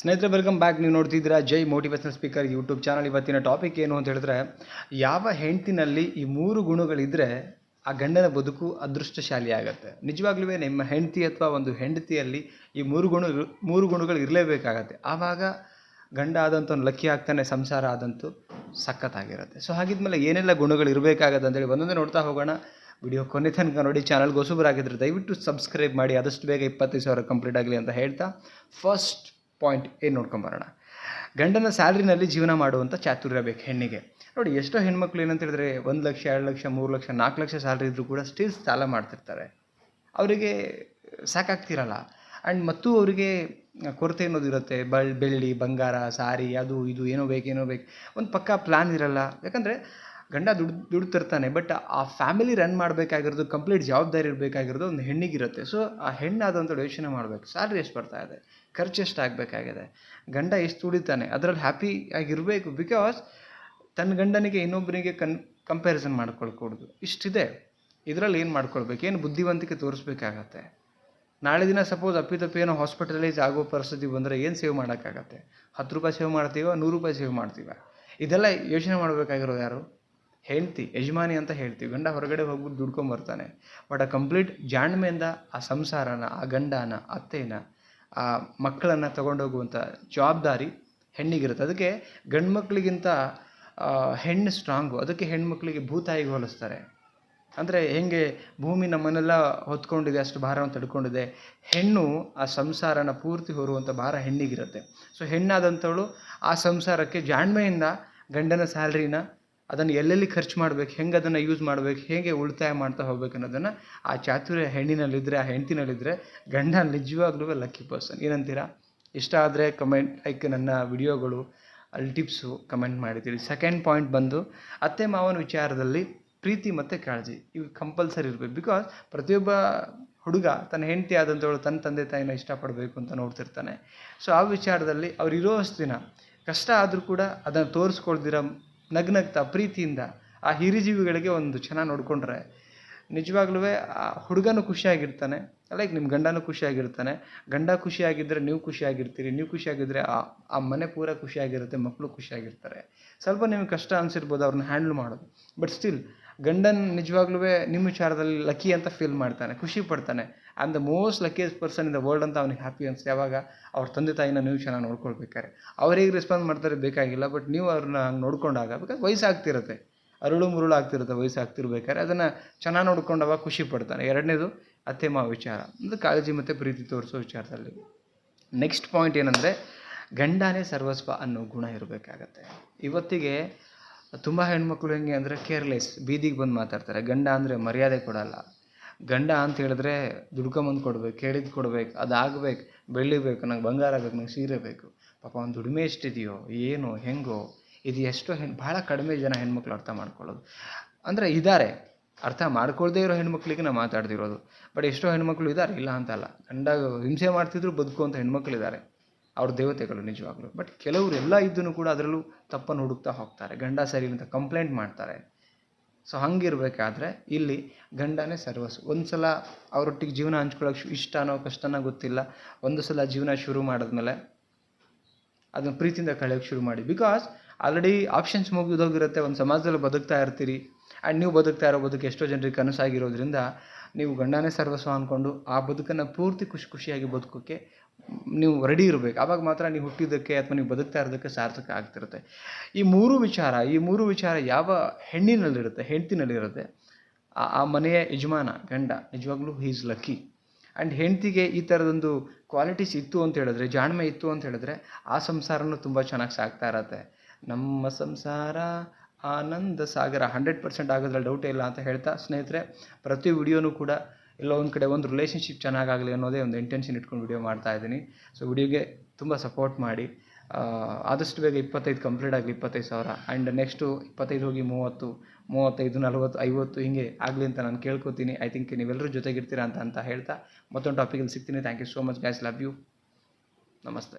ಸ್ನೇಹಿತರೆ welcome back ನೀವು ನೋಡ್ತಿದ್ದೀರಾ Jai motivational speaker YouTube channel ಇವತ್ತಿನ ಟಾಪಿಕ್ ಏನು ಅಂತ ಹೇಳಿದ್ರೆ, ಯಾವ ಹೆಂಡತಿನಲ್ಲಿ ಈ ಮೂರು ಗುಣಗಳಿದ್ದರೆ ಆ ಗಂಡನ ಬದುಕು ಅದೃಷ್ಟಶಾಲಿ ಆಗುತ್ತೆ ನಿಜವಾಗ್ಲೂ ನಿಮ್ಮ ಹೆಂಡತಿ ಅಥವಾ ಒಂದು ಹೆಂಡತಿಯಲ್ಲಿ ಈ ಮೂರು ಗುಣ, ಮೂರು ಗುಣಗಳು ಇರಲೇಬೇಕಾಗತ್ತೆ. ಆವಾಗ ಗಂಡ ಆದಂಥ ಒಂದು ಲಕ್ಕಿ ಆಗ್ತಾನೆ, ಸಂಸಾರ ಆದಂತೂ ಸಖತ್ತಾಗಿರುತ್ತೆ. ಸೊ ಹಾಗಿದ್ಮೇಲೆ ಏನೆಲ್ಲ ಗುಣಗಳು ಇರಬೇಕಾಗತ್ತೆ ಅಂತೇಳಿ ಒಂದೊಂದೇ ನೋಡ್ತಾ ಹೋಗೋಣ. ವಿಡಿಯೋ ಕೊನೆ ತನಕ ನೋಡಿ ಚಾನಲ್ಗೆ ಹೊಸಬರಾಗಿದ್ದರೆ ದಯವಿಟ್ಟು ಸಬ್ಸ್ಕ್ರೈಬ್ ಮಾಡಿ. ಆದಷ್ಟು ಬೇಗ ಇಪ್ಪತ್ತೈದು ಸಾವಿರ ಕಂಪ್ಲೀಟ್ ಆಗಲಿ ಅಂತ ಹೇಳ್ತಾ. ಫಸ್ಟ್ ಪಾಯಿಂಟ್ ಏನು ನೋಡ್ಕೊಂಬರೋಣ ಗಂಡನ ಸ್ಯಾಲ್ರಿನಲ್ಲಿ ಜೀವನ ಮಾಡುವಂಥ ಚಾತುರ್ಯ ಬೇಕು ಹೆಣ್ಣಿಗೆ. ನೋಡಿ, ಎಷ್ಟೋ ಹೆಣ್ಮಕ್ಳು ಏನಂತ ಹೇಳಿದ್ರೆ ಒಂದು ಲಕ್ಷ, ಎರಡು ಲಕ್ಷ, ಮೂರು ಲಕ್ಷ, ನಾಲ್ಕು ಲಕ್ಷ ಸ್ಯಾಲ್ರಿ ಇದ್ದರೂ ಕೂಡ ಸ್ಟಿಲ್ ಸಾಲ ಮಾಡ್ತಿರ್ತಾರೆ. ಅವರಿಗೆ ಸಾಕಾಗ್ತಿರಲ್ಲ. ಆ್ಯಂಡ್ ಮತ್ತು ಅವರಿಗೆ ಕೊರತೆ ಅನ್ನೋದು ಇರುತ್ತೆ. ಬಳ್, ಬೆಳ್ಳಿ, ಬಂಗಾರ, ಸಾರಿ, ಅದು, ಇದು, ಏನೋ ಬೇಕು ಏನೋ ಬೇಕು. ಒಂದು ಪಕ್ಕಾ ಪ್ಲ್ಯಾನ್ ಇರಲ್ಲ. ಯಾಕಂದರೆ ಗಂಡ ದುಡ್ಡು ದುಡ್ಡು ತರ್ತಾನೆ ಬಟ್ ಆ ಫ್ಯಾಮಿಲಿ ರನ್ ಮಾಡಬೇಕಾಗಿರೋದು ಕಂಪ್ಲೀಟ್ ಜವಾಬ್ದಾರಿ ಇರಬೇಕಾಗಿರೋದು ಒಂದು ಹೆಣ್ಣಿಗಿರುತ್ತೆ. ಸೊ ಆ ಹೆಣ್ಣಾದಂಥ ಯೋಚನೆ ಮಾಡಬೇಕು. ಸ್ಯಾಲ್ರಿ ಎಷ್ಟು ಬರ್ತಾ ಇದೆ? ಖರ್ಚು ಎಷ್ಟು ಆಗಬೇಕಾಗಿದೆ? ಗಂಡ ಎಷ್ಟು ದುಡಿತಾನೆ? ಅದರಲ್ಲಿ ಹ್ಯಾಪಿ ಆಗಿರಬೇಕು ಬಿಕಾಸ್ ತನ್ನ ಗಂಡನಿಗೆ ಇನ್ನೊಬ್ಬನಿಗೆ ಕನ್ ಕಂಪ್ಯಾರಿಸನ್ ಮಾಡ್ಕೊಳ್ಕೂಡ್ದು. ಇಷ್ಟಿದೆ. ಇದರಲ್ಲಿ ಏನು ಮಾಡ್ಕೊಳ್ಬೇಕು? ಏನು ಬುದ್ಧಿವಂತಿಕೆ ತೋರಿಸ್ಬೇಕಾಗತ್ತೆ? ನಾಳೆ ದಿನ ಸಪೋಸ್ ಅಪ್ಪಿತಪ್ಪಿ ಏನೋ ಹಾಸ್ಪಿಟಲೈಸ್ ಆಗೋ ಪರಿಸ್ಥಿತಿ ಬಂದರೆ ಏನು ಸೇವ್ ಮಾಡೋಕ್ಕಾಗತ್ತೆ? ಹತ್ತು ರೂಪಾಯಿ ಸೇವ್ ಮಾಡ್ತೀವೋ? ನೂರು ರೂಪಾಯಿ ಸೇವ್ ಮಾಡ್ತೀವ? ಇದೆಲ್ಲ ಯೋಚನೆ ಮಾಡಬೇಕಾಗಿರೋದು ಯಾರು? ಹೆಂಡ್ತಿ, ಯಜಮಾನಿ ಅಂತ ಹೇಳ್ತೀವಿ. ಗಂಡ ಹೊರಗಡೆ ಹೋಗ್ಬಿಟ್ಟು ದುಡ್ಕೊಂಬರ್ತಾನೆ ಬಟ್ ಆ ಕಂಪ್ಲೀಟ್ ಜಾಣ್ಮೆಯಿಂದ ಆ ಸಂಸಾರನ, ಆ ಗಂಡನ, ಅತ್ತೆನ, ಆ ಮಕ್ಕಳನ್ನು ತಗೊಂಡೋಗುವಂಥ ಜವಾಬ್ದಾರಿ ಹೆಣ್ಣಿಗಿರುತ್ತೆ ಅದಕ್ಕೆ ಗಂಡು ಮಕ್ಕಳಿಗಿಂತ ಹೆಣ್ಣು ಸ್ಟ್ರಾಂಗು ಅದಕ್ಕೆ ಹೆಣ್ಮಕ್ಳಿಗೆ ಭೂತಾಯಿ ಹೋಲಿಸ್ತಾರೆ. ಅಂದರೆ ಹೆಂಗೆ ಭೂಮಿ ನಮ್ಮನ್ನೆಲ್ಲ ಹೊತ್ಕೊಂಡಿದೆ, ಅಷ್ಟು ಭಾರವನ್ನು ತಡ್ಕೊಂಡಿದೆ ಹೆಣ್ಣು ಆ ಸಂಸಾರನ ಪೂರ್ತಿ ಹೊರುವಂಥ ಭಾರ ಹೆಣ್ಣಿಗಿರುತ್ತೆ. ಸೊ ಹೆಣ್ಣಾದಂಥವಳು ಆ ಸಂಸಾರಕ್ಕೆ ಜಾಣ್ಮೆಯಿಂದ ಗಂಡನ ಸ್ಯಾಲ್ರಿನ ಅದನ್ನು ಎಲ್ಲೆಲ್ಲಿ ಖರ್ಚು ಮಾಡ್ಬೇಕು, ಹೆಂಗೆ ಅದನ್ನು ಯೂಸ್ ಮಾಡ್ಬೇಕು, ಹೇಗೆ ಉಳಿತಾಯ ಮಾಡ್ತಾ ಹೋಗ್ಬೇಕು ಅನ್ನೋದನ್ನು ಆ ಚಾತುರ್ಯ ಹೆಣ್ಣಿನಲ್ಲಿದ್ದರೆ ಆ ಹೆಂಡತಿನಲ್ಲಿದ್ದರೆ ಗಂಡ ನಿಜವಾಗ್ಲೂ ಲಕ್ಕಿ ಪರ್ಸನ್ ಏನಂತೀರಾ? ಇಷ್ಟ ಆದರೆ ಕಮೆಂಟ್ ಲೈಕ್ ನನ್ನ ವಿಡಿಯೋಗಳು, ಅಲ್ಲಿ ಟಿಪ್ಸು ಕಮೆಂಟ್ ಮಾಡಿದ್ದೀರಿ ಸೆಕೆಂಡ್ ಪಾಯಿಂಟ್ ಬಂದು, ಅತ್ತೆ ಮಾವನ ವಿಚಾರದಲ್ಲಿ ಪ್ರೀತಿ ಮತ್ತು ಕಾಳಜಿ, ಇವು ಕಂಪಲ್ಸರಿ ಇರಬೇಕು. ಬಿಕಾಸ್ ಪ್ರತಿಯೊಬ್ಬ ಹುಡುಗ ತನ್ನ ಹೆಂಡತಿ ಆದಂಥವಳು ತನ್ನ ತಂದೆ ತಾಯಿನ ಇಷ್ಟಪಡಬೇಕು ಅಂತ ನೋಡ್ತಿರ್ತಾನೆ. ಸೊ ಆ ವಿಚಾರದಲ್ಲಿ ಅವ್ರು ಇರೋಷ್ಟು ದಿನ ಕಷ್ಟ ಆದರೂ ಕೂಡ ಅದನ್ನು ತೋರಿಸ್ಕೊಳ್ದಿರ ನಗ್ನಗ್ತಾ ಪ್ರೀತಿಯಿಂದ ಆ ಹಿರಿಜೀವಿಗಳಿಗೆ ಒಂದು ಚೆನ್ನಾಗಿ ನೋಡಿಕೊಂಡ್ರೆ ನಿಜವಾಗ್ಲೂ ಆ ಹುಡುಗನೂ ಖುಷಿಯಾಗಿರ್ತಾನೆ ಲೈಕ್ ನಿಮ್ಮ ಗಂಡನೂ ಖುಷಿಯಾಗಿರ್ತಾನೆ. ಗಂಡ ಖುಷಿಯಾಗಿದ್ದರೆ ನೀವು ಖುಷಿಯಾಗಿರ್ತೀರಿ, ನೀವು ಖುಷಿಯಾಗಿದ್ದರೆ ಆ ಆ ಮನೆ ಪೂರ ಖುಷಿಯಾಗಿರುತ್ತೆ ಮಕ್ಕಳು ಖುಷಿಯಾಗಿರ್ತಾರೆ. ಸ್ವಲ್ಪ ನಿಮಗೆ ಕಷ್ಟ ಅನಿಸಿರ್ಬೋದು ಅವ್ರನ್ನ ಹ್ಯಾಂಡಲ್ ಮಾಡೋದು. ಬಟ್ ಸ್ಟಿಲ್ ಗಂಡನ ನಿಜವಾಗ್ಲೂ ನಿಮ್ಮ ವಿಚಾರದಲ್ಲಿ ಲಕ್ಕಿ ಅಂತ ಫೀಲ್ ಮಾಡ್ತಾನೆ, ಖುಷಿ ಪಡ್ತಾನೆ. And the most luckiest person in the world ಅಂತ ಅವ್ನಿಗೆ ಹ್ಯಾಪಿ ಅನಿಸುತ್ತೆ ಯಾವಾಗ? ಅವ್ರ ತಂದೆ ತಾಯಿನ ನೀವು ಚೆನ್ನಾಗಿ ನೋಡ್ಕೊಳ್ಬೇಕಾರೆ ಅವ್ರಿಗೆ ರೆಸ್ಪಾನ್ಸ್ ಮಾಡ್ತಾರೆ ಬೇಕಾಗಿಲ್ಲ ಬಟ್ ನೀವು ಅವ್ರನ್ನ ಹಂಗೆ ನೋಡ್ಕೊಂಡಾಗ ಬಿಕಾಸ್ ವಯಸ್ಸಾಗ್ತಿರುತ್ತೆ. ಅರುಳು ಮುರುಳು ಆಗ್ತಿರುತ್ತೆ, ವಯಸ್ಸಾಗ್ತಿರ್ಬೇಕಾದ್ರೆ ಅದನ್ನು ಚೆನ್ನಾಗಿ ನೋಡ್ಕೊಂಡಾಗ ಖುಷಿ ಪಡ್ತಾನೆ. ಎರಡನೇದು ಅತ್ತೆ ಮಾವ ವಿಚಾರ. ಅಂದರೆ ಕಾಳಜಿ ಮತ್ತು ಪ್ರೀತಿ ತೋರಿಸೋ ವಿಚಾರದಲ್ಲಿ. ನೆಕ್ಸ್ಟ್ ಪಾಯಿಂಟ್ ಏನಂದರೆ, ಗಂಡನೇ ಸರ್ವಸ್ವ ಅನ್ನೋ ಗುಣ ಇರಬೇಕಾಗತ್ತೆ. ಇವತ್ತಿಗೆ ತುಂಬ ಹೆಣ್ಮಕ್ಳು ಹೆಂಗೆ ಅಂದರೆ ಕೇರ್ಲೆಸ್ ಬೀದಿಗೆ ಬಂದು ಮಾತಾಡ್ತಾರೆ. ಗಂಡ ಅಂದರೆ ಮರ್ಯಾದೆ ಕೊಡಲ್ಲ. ಗಂಡ ಅಂತ ಹೇಳಿದ್ರೆ ದುಡ್ಕೊಂಬಂದು ಕೊಡ್ಬೇಕು, ಕೇಳಿದ್ದು ಕೊಡ್ಬೇಕು ಅದಾಗಬೇಕು ಬೆಳ್ಳಿ ಬೇಕು ನಂಗೆ ಬಂಗಾರ ಬೇಕು ನಂಗೆ ಸೀರೆ ಬೇಕು. ಪಾಪ ಒಂದು ದುಡಿಮೆ ಎಷ್ಟಿದೆಯೋ, ಏನೋ, ಹೆಂಗೋ, ಇದು ಎಷ್ಟೋ ಹೆಣ್ ಭಾಳ ಕಡಿಮೆ ಜನ ಹೆಣ್ಮಕ್ಳು ಅರ್ಥ ಮಾಡ್ಕೊಳ್ಳೋದು. ಅಂದರೆ ಇದ್ದಾರೆ ಅರ್ಥ ಮಾಡ್ಕೊಳ್ದೇ ಇರೋ ಹೆಣ್ಮಕ್ಳಿಗೆ ನಾವು ಮಾತಾಡ್ತಿರೋದು. ಬಟ್ ಎಷ್ಟೋ ಹೆಣ್ಮಕ್ಳು ಇದ್ದಾರೆ ಇಲ್ಲ ಅಂತಲ್ಲ. ಗಂಡ ಹಿಂಸೆ ಮಾಡ್ತಿದ್ರು ಬದುಕುವಂಥ ಹೆಣ್ಮಕ್ಳು ಇದ್ದಾರೆ ಅವ್ರ ದೇವತೆಗಳು ನಿಜವಾಗ್ಲೂ. ಬಟ್ ಕೆಲವರು ಎಲ್ಲ ಇದ್ದೂ ಕೂಡ ಅದರಲ್ಲೂ ತಪ್ಪನ್ನು ಹುಡುಕ್ತಾ ಹೋಗ್ತಾರೆ. ಗಂಡ ಸರಿ ಅಂತ ಕಂಪ್ಲೇಂಟ್ ಮಾಡ್ತಾರೆ. ಸೊ ಹಂಗಿರ್ಬೇಕಾದ್ರೆ ಇಲ್ಲಿ ಗಂಡನೇ ಸರ್ವಸ್ವ. ಒಂದು ಸಲ ಅವರೊಟ್ಟಿಗೆ ಜೀವನ ಹಂಚ್ಕೊಳ್ಳೋಕೆ ಇಷ್ಟನೋ ಕಷ್ಟನೋ ಗೊತ್ತಿಲ್ಲ. ಒಂದು ಸಲ ಜೀವನ ಶುರು ಮಾಡಿದ್ಮೇಲೆ ಅದನ್ನು ಪ್ರೀತಿಯಿಂದ ಕಳೆಯೋಕ್ಕೆ ಶುರು ಮಾಡಿ. ಬಿಕಾಸ್ ಆಲ್ರೆಡಿ ಆಪ್ಷನ್ಸ್ ಮುಗಿದೋಗಿರುತ್ತೆ. ಒಂದು ಸಮಾಜದಲ್ಲಿ ಬದುಕ್ತಾ ಇರ್ತೀರಿ. ಆ್ಯಂಡ್ ನೀವು ಬದುಕ್ತಾ ಇರೋ ಬದುಕು ಎಷ್ಟೋ ಜನರಿಗೆ ಕನಸಾಗಿರೋದ್ರಿಂದ ನೀವು ಗಂಡನೇ ಸರ್ವಸ್ವ ಅಂದ್ಕೊಂಡು ಆ ಬದುಕನ್ನು ಪೂರ್ತಿ ಖುಷಿ ಖುಷಿಯಾಗಿ ಬದುಕೋಕ್ಕೆ ನೀವು ರೆಡಿ ಇರಬೇಕು. ಆವಾಗ ಮಾತ್ರ ನೀವು ಹುಟ್ಟಿದ್ದಕ್ಕೆ ಅಥವಾ ನೀವು ಬದುಕ್ತಾ ಇರೋದಕ್ಕೆ ಸಾರ್ಥಕ ಆಗ್ತಿರುತ್ತೆ. ಈ ಮೂರು ವಿಚಾರ, ಈ ಮೂರು ವಿಚಾರ ಯಾವ ಹೆಣ್ಣಿನಲ್ಲಿರುತ್ತೆ, ಹೆಂಡ್ತಿನಲ್ಲಿರುತ್ತೆ, ಆ ಮನೆಯ ಯಜಮಾನ, ಗಂಡ, ನಿಜವಾಗ್ಲೂ ಹೀ ಈಸ್ ಲಕ್ಕಿ ಆ್ಯಂಡ್ ಹೆಂಡ್ತಿಗೆ ಈ ಥರದೊಂದು ಕ್ವಾಲಿಟೀಸ್ ಇತ್ತು ಅಂತ ಹೇಳಿದ್ರೆ, ಜಾಣ್ಮೆ ಇತ್ತು ಅಂತ ಹೇಳಿದ್ರೆ, ಆ ಸಂಸಾರನೂ ತುಂಬ ಚೆನ್ನಾಗಿ ಸಾಗ್ತಾ ಇರತ್ತೆ. ನಮ್ಮ ಸಂಸಾರ ಆನಂದ ಸಾಗರ ಹಂಡ್ರೆಡ್ ಪರ್ಸೆಂಟ್ ಆಗೋದ್ರಲ್ಲಿ ಡೌಟೇ ಇಲ್ಲ ಅಂತ ಹೇಳ್ತಾ ಸ್ನೇಹಿತರೆ, ಪ್ರತಿ ವಿಡಿಯೋನೂ ಕೂಡ ಎಲ್ಲೋ ಒಂದು ಕಡೆ ಒಂದು ರಿಲೇಷನ್ಶಿಪ್ ಚೆನ್ನಾಗಾಗಲಿ ಅನ್ನೋದೇ ಒಂದು ಇಂಟೆನ್ಷನ್ ಇಟ್ಕೊಂಡು ವಿಡಿಯೋ ಮಾಡ್ತಾ ಇದ್ದೀನಿ. ಸೊ ವಿಡಿಯೋಗೆ ತುಂಬ ಸಪೋರ್ಟ್ ಮಾಡಿ. ಆದಷ್ಟು ಬೇಗ ಇಪ್ಪತ್ತೈದು ಕಂಪ್ಲೀಟ್ ಆಗಲಿ, ಇಪ್ಪತ್ತೈದು ಸಾವಿರ. ಆ್ಯಂಡ್ ನೆಕ್ಸ್ಟು ಇಪ್ಪತ್ತೈದು ಹೋಗಿ ಮೂವತ್ತು, ಮೂವತ್ತೈದು, ನಲ್ವತ್ತು, ಐವತ್ತು ಹಿಂಗೆ ಆಗಲಿ ಅಂತ ನಾನು ಕೇಳ್ಕೊತೀನಿ. ಐ ಥಿಂಕ್ ನೀವೆಲ್ಲರೂ ಜೊತೆಗಿರ್ತೀರಾ ಅಂತ ಅಂತ ಹೇಳ್ತಾ ಮತ್ತೊಂದು ಟಾಪಿಕಲ್ಲಿ ಸಿಗ್ತೀನಿ. Thank you so much guys love you ನಮಸ್ತೆ.